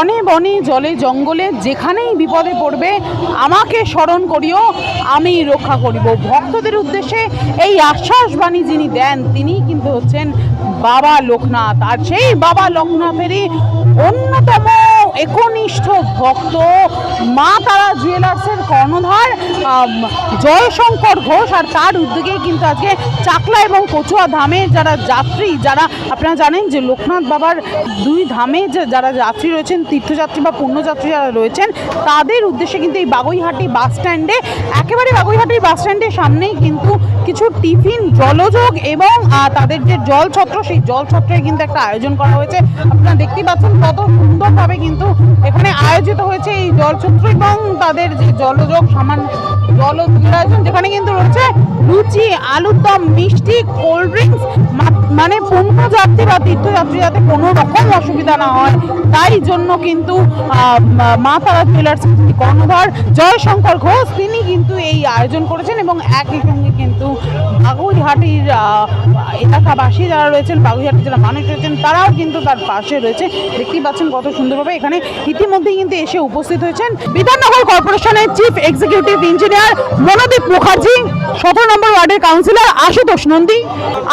রনে বনে, জলে জঙ্গলে, যেখানেই বিপদে পড়বে, আমাকে স্মরণ করিও, আমি রক্ষা করিব। ভক্তদের উদ্দেশ্যে এই আশ্বাসবাণী যিনি দেন, তিনি কিন্তু হচ্ছেন বাবা লোকনাথ। আর সেই বাবা লোকনাথেরই অন্যতম একনিষ্ঠ ভক্ত মা তারা জুয়েলার্সের কর্ণধার জয়শঙ্কর ঘোষ, আর তার উদ্যোগে কিন্তু আজকে চাকলা এবং কচুয়া ধামে যারা যাত্রী, যারা আপনারা জানেন যে লোকনাথ বাবার দুই ধামে যে যারা যাত্রী রয়েছেন, তীর্থযাত্রী বা পুণ্যযাত্রী যারা রয়েছেন, তাদের উদ্দেশ্যে কিন্তু এই বাগুইহাটি বাস স্ট্যান্ডে, একেবারে বাগুইহাটি বাস স্ট্যান্ডের সামনেই কিন্তু কিছু টিফিন, জলযোগ এবং তাদের যে জল ছত্র সেই জল ছত্রের কিন্তু একটা আয়োজন করা হয়েছে। আপনারা দেখতেই পাচ্ছেন কত সুন্দরভাবে কিন্তু এখানে আয়োজিত হয়েছে এই জল ছত্র এবং তাদের যে জলযোগ, সামান্য জল আয়োজন যেখানে কিন্তু রয়েছে লুচি, আলুর দম, মিষ্টি, কোল্ড ড্রিঙ্কস মানে পুণ্যযাত্রী বা তীর্থযাত্রী যাতে কোনো রকম অসুবিধা না হয়। তাই জন্য কিন্তু মা তারা জুয়েলার্স কর্ণধার, জয়শঙ্কর ঘোষ, তিনি কিন্তু এই আয়োজন করেছেন এবং একই সঙ্গে কিন্তু বাগুইহাটির এলাকাবাসী যারা রয়েছেন, বাগুইহাটির যারা মানুষ রয়েছেন, তারাও কিন্তু তার পাশে রয়েছে। দেখতেই পাচ্ছেন কত সুন্দরভাবে এখানে ইতিমধ্যেই কিন্তু এসে উপস্থিত হয়েছেন। বিধাননগর কর্পোরেশনের chief executive engineer Monodip Mukherjee, সতেরো নম্বর ওয়ার্ডের কাউন্সিলর আশুতোষ নন্দী,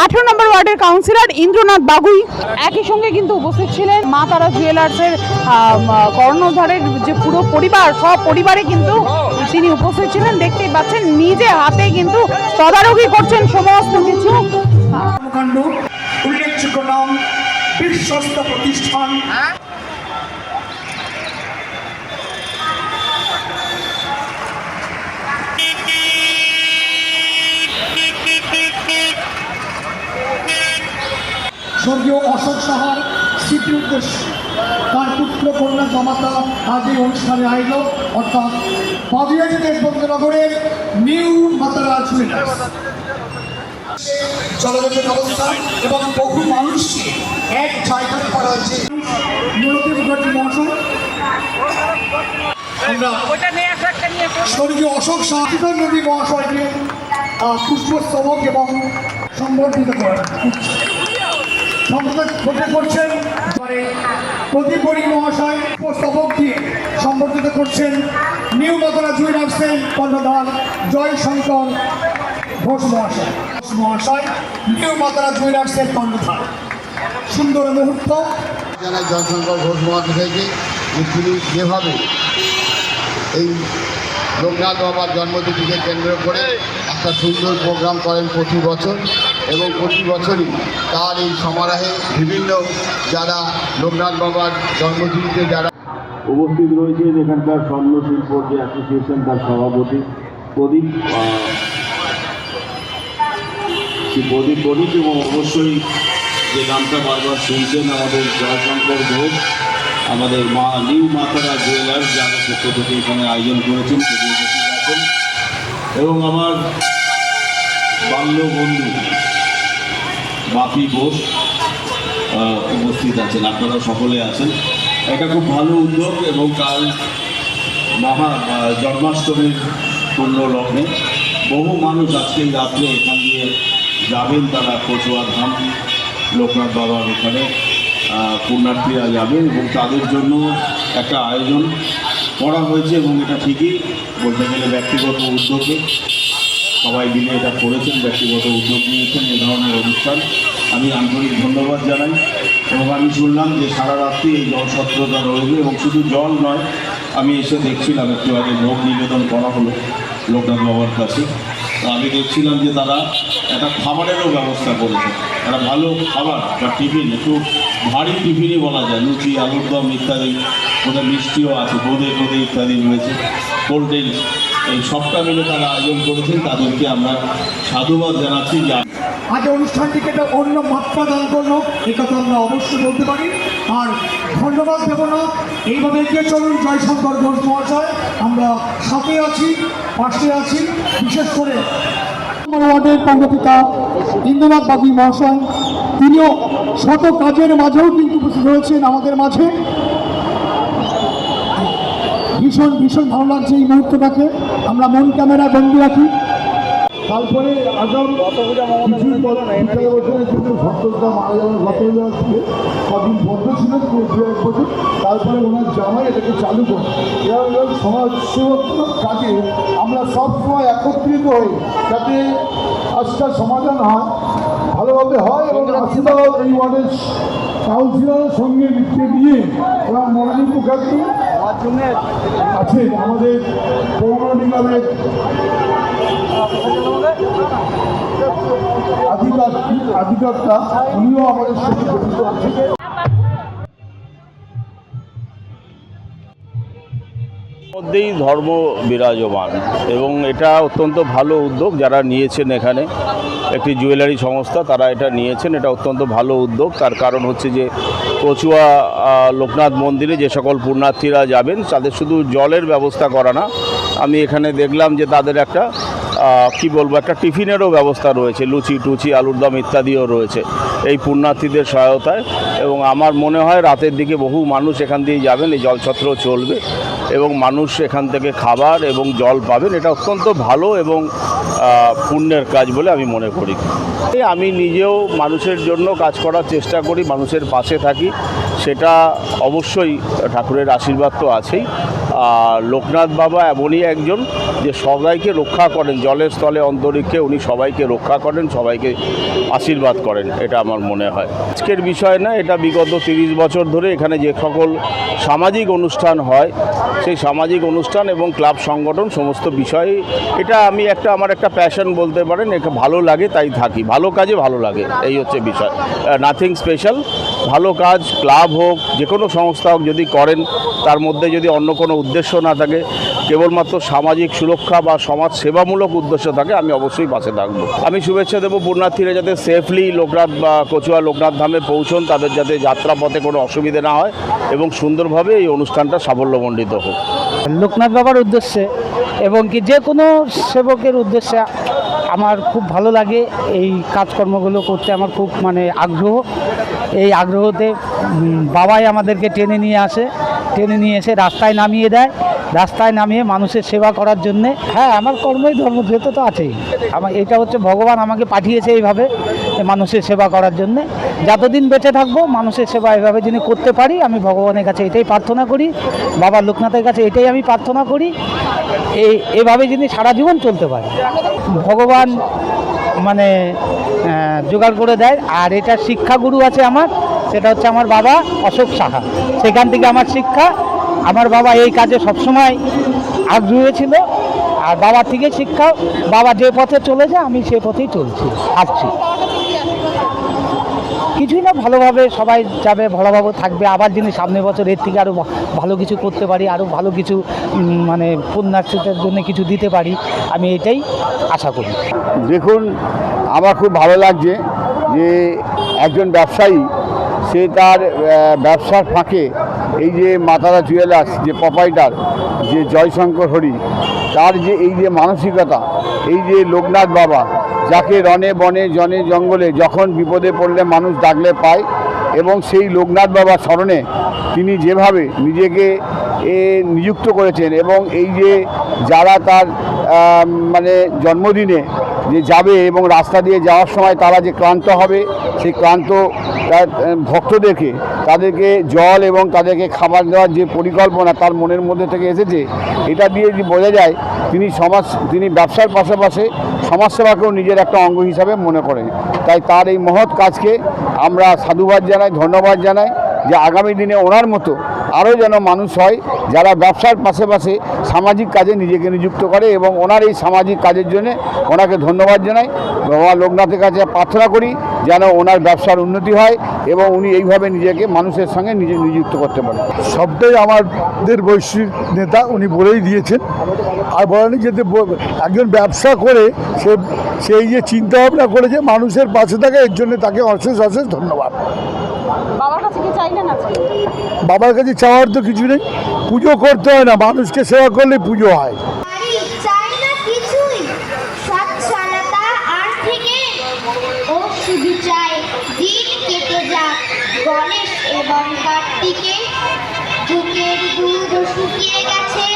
আঠেরো নম্বর ওয়ার্ডের কাউন্সিলর ইন্দ্রনাথ বাগুই। একই সঙ্গে কিন্তু উপস্থিত ছিলেন মা তারা জুয়েলার্সের কর্ণধারের যে পুরো পরিবার, সব পরিবারে কিন্তু তিনি উপস্থিত ছিলেন। দেখতেই পাচ্ছেন, নিজে হাতে কিন্তু তদারকি করছেন সমস্ত কিছু। কর্মকাণ্ড, উল্লেখযোগ্য নাম, বিশ্বস্ত প্রতিষ্ঠান। স্বর্গীয় অশোক সাহার স্মৃতির উদ্দেশ্যে। তার পুত্র, কন্যা, জামাতা আজ এই অনুষ্ঠানে আইল অর্থাৎ বাবুয়াজি দেশবন্ধনগরের নিউ মাতারা জুয়েলার্স জলযোগের ব্যবস্থা এবং বহু মানুষকে এক জায়গায় করা হয়েছে। মুরব্বী মুখার্জি মহাশয়। আমরা স্বর্গীয় অশোক সাহিত্য নদী মহাশয়কে পুষ্পস্তবক এবং করছেন পরে প্রদীপ বড়ি মহাশয় পুষ্পস্তবক দিয়ে সম্বর্ধিত করছেন নিউ মতলা জুয়েলার্সের কর্ণধার জয়শঙ্কর ঘোষ মহাশয় ঘোষ মহাশয় নিউ মাতারা জুয়েলার্সের কর্ণধার সুন্দর মুহূর্ত। জানাই জনশঙ্কর ঘোষ মহাশয়কে যে তিনি যেভাবে এই লোকনাথ বাবার জন্মতিথিকে কেন্দ্র করে একটা সুন্দর প্রোগ্রাম করেন প্রতি বছর এবং প্রতি বছরই তার এই সমারোহে বিভিন্ন যারা লোকনাথ বাবার জন্মতিথিতে যারা উপস্থিত রয়েছেন এখানকার স্বর্ণ শিল্প যে অ্যাসোসিয়েশন তার সভাপতি প্রদীপ শ্রী প্রদীপ প্রদীপ এবং অবশ্যই যে গানটা বারবার শুনছেন আমাদের জয়শঙ্কর ঘোষ, আমাদের মা, নিউ মাতারা জুয়েলার্স, যারা পক্ষ থেকে এখানে আয়োজন করেছেন আছেন এবং আমার বাল্য বন্ধু বাপি ঘোষ উপস্থিত আছেন। আপনারা সকলে আছেন। এটা খুব ভালো উদ্যোগ এবং কাল মহা জন্মাষ্টমীর পূর্ণ লগ্নে বহু মানুষ আজকে রাত্রে এখান দিয়ে যাবেন তারা কচুয়া ধাম, লোকনাথ বাবার ওখানে পুণ্যার্থীরা যাবেন এবং তাদের জন্য একটা আয়োজন করা হয়েছে এবং এটা ঠিকই বলতে গেলে ব্যক্তিগত উদ্যোগে সবাই মিলে এটা করেছেন, ব্যক্তিগত উদ্যোগ নিয়েছেন, এ ধরনের অনুষ্ঠান। আমি আন্তরিক ধন্যবাদ জানাই এবং আমি শুনলাম যে সারা রাত্রি এই জল সত্রতা রয়েছে এবং শুধু জল নয়, আমি এসে দেখছিলাম, একটু আগে ভোগ নিবেদন করা হলো লোকনাথ বাবার কাছে। আমি দেখছিলাম যে তারা একটা খাবারেরও ব্যবস্থা করেছে। একটা ভালো খাবার বা টিফিন, একটু ভারী টিফিনই বলা যায়। লুচি, আলুর দম ইত্যাদি, ওদের মিষ্টিও আছে বোঁদে টোদে ইত্যাদি রয়েছে, কোল্ড ড্রিঙ্কস। এই সবটা মিলে তারা আয়োজন করেছেন তাদেরকে আমরা সাধুবাদ জানাচ্ছি যে আজ অনুষ্ঠানটিকে একটা অন্য মাত্রা দান করল কথা আমরা অবশ্যই বলতে পারি। আর ধন্যবাদ দেব না, এইভাবে এগিয়ে চলুন, জয়শঙ্কর ঘোষ মহাশয়। আমরা সাথে আছি। পাশে আছি, বিশেষ করে ওয়ার্ডের পঙ্গপিতা ইন্দ্রনাথ বাবু মহাশয়। তিনিও শত কাজের মাঝেও কিন্তু রয়েছেন আমাদের মাঝে। ভীষণ ভীষণ ভালো লাগছে এই মুহূর্তটাকে। আমরা মন ক্যামেরা বন্ধু রাখি তারপরে আগাম কিছু বছরের জন্য ভক্তরা মারা যাওয়ার গত যাচ্ছে কদিন বন্ধ ছিল, দু এক বছর। তারপরে ওনার জামাই এটাকে চালু করে। এরকম সমাজ সেবক কাজে আমরা সবসময় একত্রিত হই, যাতে কাজটা সমাধান হয়, ভালোভাবে হয় এবং আশীর্বাদ এই ওয়ার্ডের কাউন্সিলরের সঙ্গে লিখতে দিয়ে এবং মনোনীত মুখার্জি আছেন আমাদের পৌর নিগমের আধিকার আধিকারটা উনিও আমাদের সঙ্গে জড়িত আছেন। মধ্যেই ধর্ম বিরাজমান এবং এটা অত্যন্ত ভালো উদ্যোগ যারা নিয়েছেন এখানে। একটি জুয়েলারি সংস্থা তারা এটা নিয়েছেন, এটা অত্যন্ত ভালো উদ্যোগ। তার কারণ হচ্ছে যে কচুয়া লোকনাথ মন্দিরে যে সকল পুণ্যার্থীরা যাবেন, তাদের শুধু জলের ব্যবস্থা করা না। আমি এখানে দেখলাম যে তাদের একটা কি বলব, একটা টিফিনেরও ব্যবস্থা রয়েছে, লুচি টুচি, আলুর দম ইত্যাদিও রয়েছে এই পুণ্যার্থীদের সহায়তায়। এবং আমার মনে হয় রাতের দিকে বহু মানুষ এখান দিয়ে যাবেন, এই জলছত্র চলবে এবং মানুষ এখান থেকে খাবার এবং জল পাবেন। এটা অত্যন্ত ভালো এবং পুণ্যের কাজ বলে আমি মনে করি। আমি নিজেও মানুষের জন্য কাজ করার চেষ্টা করি, মানুষের পাশে থাকি। সেটা অবশ্যই ঠাকুরের আশীর্বাদ তো আছেই। আর লোকনাথ বাবা এমনই একজন যে সবাইকে রক্ষা করেন, জলের স্থলে অন্তরিক্ষে উনি সবাইকে রক্ষা করেন, সবাইকে আশীর্বাদ করেন, এটা আমার মনে হয়। আজকের বিষয় না, এটা বিগত তিরিশ বছর ধরে এখানে যে সকল সামাজিক অনুষ্ঠান হয়, সেই সামাজিক অনুষ্ঠান এবং ক্লাব সংগঠন সমস্ত বিষয়ে এটা আমি একটা, আমার একটা প্যাশন বলতে পারেন, এটা ভালো লাগে তাই থাকি। ভালো কাজে ভালো লাগে, এই হচ্ছে বিষয়। নাথিং স্পেশাল ভালো কাজ, ক্লাব হোক, যে কোনো সংস্থা হোক যদি করেন, তার মধ্যে যদি অন্য কোনো উদ্দেশ্য না থাকে, কেবলমাত্র সামাজিক সুরক্ষা বা সমাজ সেবামূলক উদ্দেশ্য থাকে, আমি অবশ্যই পাশে থাকব। আমি শুভেচ্ছা দেবো পুণ্যার্থীরা যাতে সেফলি লোকনাথ বা কচুয়া লোকনাথ ধামে পৌঁছন, তাদের যাতে যাত্রাপথে কোনো অসুবিধে না হয় এবং সুন্দরভাবে এই অনুষ্ঠানটা সাফল্যমণ্ডিত হোক। লোকনাথ বাবার উদ্দেশ্যে এবং কি যে কোনো সেবকের উদ্দেশ্যে আমার খুব ভালো লাগে এই কাজকর্মগুলো করতে, আমার খুব মানে আগ্রহ। এই আগ্রহতে বাবাই আমাদেরকে টেনে নিয়ে আসে, টেনে নিয়ে এসে রাস্তায় নামিয়ে দেয়। রাস্তায় নামিয়ে মানুষের সেবা করার জন্যে। হ্যাঁ আমার কর্মই ধর্মব্রত তো আছেই। আমার, এটা হচ্ছে ভগবান আমাকে পাঠিয়েছে এইভাবে মানুষের সেবা করার জন্যে। যতদিন বেঁচে থাকব, মানুষের সেবা এভাবে যিনি করতে পারি, আমি ভগবানের কাছে এটাই প্রার্থনা করি। বাবা লোকনাথের কাছে এটাই আমি প্রার্থনা করি। এই, এভাবে যিনি সারা জীবন চলতে পারে। ভগবান মানে জোগাড় করে দেয়। আর এটা শিক্ষাগুরু আছে আমার, সেটা হচ্ছে আমার বাবা অশোক সাহা। সেখান থেকে আমার শিক্ষা, আমার বাবা এই কাজে সবসময় আগ্রহী ছিল। আর বাবা থেকে শিক্ষা, বাবা যে পথে চলেছে আমি সে পথেই চলছি, আসছি। কিছুই না, ভালোভাবে সবাই যাবে ভালোভাবে থাকবে, আবার যিনি সামনের বছর এর থেকে আরও ভালো কিছু করতে পারি আরও ভালো কিছু মানে পুণ্যার্থীদের জন্য কিছু দিতে পারি, আমি এটাই আশা করি। দেখুন, আমার খুব ভালো লাগছে যে একজন ব্যবসায়ী, সে তার ব্যবসার ফাঁকে এই যে মাতারা জুয়েলার্স, যে প্রপাইটার যে জয়শঙ্কর হরি, তার যে এই যে মানসিকতা, এই যে লোকনাথ বাবা, যাকে রনে বনে, জনে জঙ্গলে যখন বিপদে পড়লে মানুষ ডাকলে পায় এবং সেই লোকনাথ বাবার স্মরণে তিনি যেভাবে নিজেকে এ নিযুক্ত করেছেন এবং এই যে যারা তার মানে জন্মদিনে যে যাবে এবং রাস্তা দিয়ে যাওয়ার সময় তারা যে ক্লান্ত হবে, সেই ক্লান্ত ভক্তদেরকে, তাদেরকে জল এবং তাদেরকে খাবার দেওয়ার যে পরিকল্পনা তার মনের মধ্যে থেকে এসেছে, এটা দিয়ে যে বোঝা যায়, তিনি সমাজ, তিনি ব্যবসার পাশাপাশি সমাজসেবাকেও নিজের একটা অঙ্গ হিসাবে মনে করেন। তাই তার এই মহৎ কাজকে আমরা সাধুবাদ জানাই, ধন্যবাদ জানাই। যে আগামী দিনে ওনার মতো আরও যেন মানুষ হয় যারা ব্যবসার পাশে পাশে সামাজিক কাজে নিজেকে নিযুক্ত করে এবং ওনার এই সামাজিক কাজের জন্য ওনাকে ধন্যবাদ জানাই। বাবা লোকনাথের কাছে প্রার্থনা করি যেন ওনার ব্যবসার উন্নতি হয় এবং উনি এইভাবে নিজেকে মানুষের সঙ্গে নিজে নিযুক্ত করতে পারেন। সবটাই আমাদের বৈশ্বিক নেতা উনি বলেই দিয়েছেন আর বলেন যাতে ব- একজন ব্যবসা করে সে সেই যে চিন্তা ভাবনা করেছে মানুষের পাশে থাকে এর জন্য তাকে অশেষ অশেষ ধন্যবাদ। বাবার কাছে কি চাইলেন আজকে? বাবার কাছে চাওয়ার তো কিছু নেই। পুজো করতে হয় না মানুষকে সেবা করলে পুজো হয়। বাড়ি চাই না কিছুই সচ্ছলতা আর থেকে ও শুধু চাই দিন কেটে যাক গণেশ এবং কার্তিকে। বুকের দুধ শুকিয়ে গেছে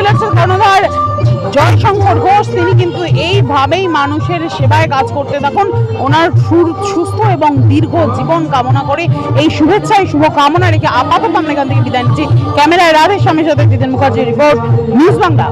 জুয়েলার্সের কর্ণধার জয়শঙ্কর ঘোষ, তিনি কিন্তু এইভাবেই মানুষের সেবায় কাজ করতে থাকুন। ওনার সুস্থ এবং দীর্ঘ জীবন কামনা করে এই শুভেচ্ছায় শুভ কামনা রেখে আপাতত আমরা এখান থেকে বিদায় নিচ্ছি। ক্যামেরায় রাধের স্বামীর সাথে জিতেন মুখার্জির রিপোর্ট, নিউজ বাংলা।